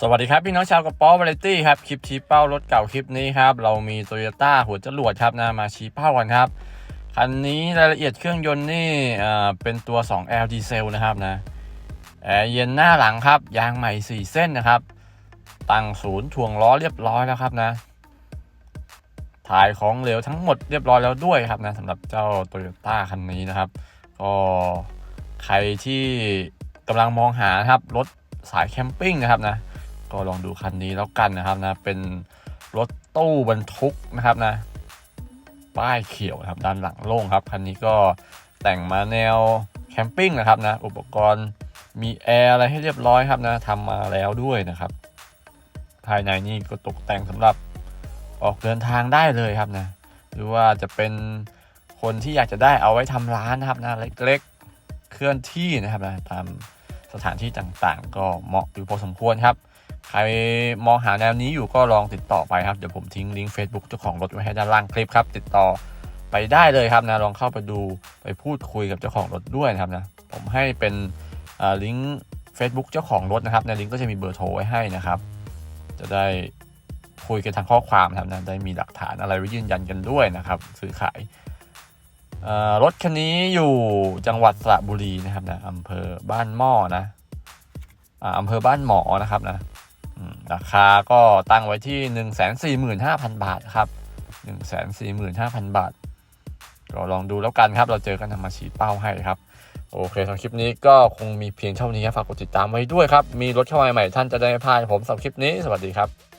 สวัสดีครับ พี่น้องชาวกระป๋อวาไรตี้ครับ คลิปชี้เป้ารถเก่าคลิปนี้ครับ เรามีโตโยต้าหัวจรวดครับนะมาชี้เป้ากันครับ คันนี้รายละเอียดเครื่องยนต์นี่อ่าเป็นตัว 2L ดีเซลนะครับนะแอร์เย็นหน้าหลังครับ ยางใหม่ 4 เส้นนะครับ ตั้งศูนย์ถ่วงล้อเรียบร้อยแล้วครับนะ ถ่ายของเหลวทั้งหมดเรียบร้อยแล้วด้วยครับนะสำหรับเจ้าโตโยต้าคันนี้นะครับ ก็ใครที่กำลังมองหาครับรถสายแคมปิ้งนะครับนะ ก็ลองดูคันนี้แล้วกันนะครับนะ เป็นรถตู้บรรทุกนะครับนะ ป้ายเขียวนะครับด้านหลังโล่งครับ คันนี้ก็แต่งมาแนวแคมปิ้งนะครับนะ อุปกรณ์มีแอร์อะไรให้เรียบร้อยครับนะทำมาแล้วด้วยนะครับ ภายในนี่ก็ตกแต่งสำหรับออกเดินทางได้เลยครับนะ หรือว่าจะเป็นคนที่อยากจะได้เอาไว้ทำร้านนะครับนะเล็กๆเคลื่อนที่นะครับนะตามสถานที่ต่างๆ ก็เหมาะอยู่พอสมควรครับ ใครมองหาแนวนี้อยู่ก็ลองติดต่อไปครับ เดี๋ยวผมทิ้งลิงก์ Facebook เจ้าของรถไว้ให้ด้านล่างคลิปครับ ติดต่อไปได้เลยครับนะลองเข้าไปดูไปพูดคุยกับเจ้าของรถด้วยนะครับนะผมให้เป็นลิงก์ Facebook เจ้าของรถนะครับ ในลิงก์ก็จะมีเบอร์โทรไว้ให้นะครับ จะได้คุยกันทางข้อความนะครับนะได้มีหลักฐานอะไรไว้ยืนยันกันด้วยนะครับ ซื้อขายรถคันนี้อยู่จังหวัดสระบุรีนะครับนะอำเภอบ้านหม้อนะอ่าอำเภอบ้านหมอนะครับนะ ราคาก็ตั้งไว้ที่ 1 4 5 0 0 0 บาทครับ 1 4 5 0 0 0 บาท ก็ลองดูแล้วกันครับ เราเจอกันทำมาชี้เป้าให้ครับ โอเคสำหรับคลิปนี้ก็คงมีเพียงเท่านี้ฝากกดติดตามไว้ด้วยครับ มีรถเข้ามาใหม่ท่านจะได้ไม่พลาดผมสำหรับคลิปนี้ สวัสดีครับ